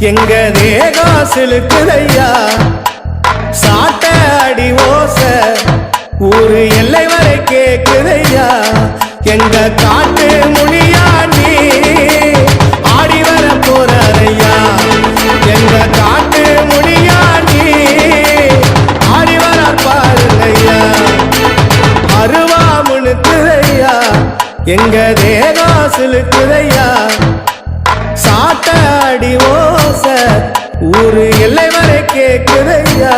எங்க தேகம் சிலுக்குதையா? சாட்ட அடி ஓச ஒரு எல்லை வரை கேக்குதையா? எங்க காட்டு மொழியா நீ? ஆடி வர போறையா எங்க காட்டு மொழியா நீ? ஆடி வர பாருங்கய்யா. அருவா முழுக்குதையா எங்க தேகம் சிலுக்குதையா? அடி ஓச ஒரு எல்லை வரை கேக்குதையா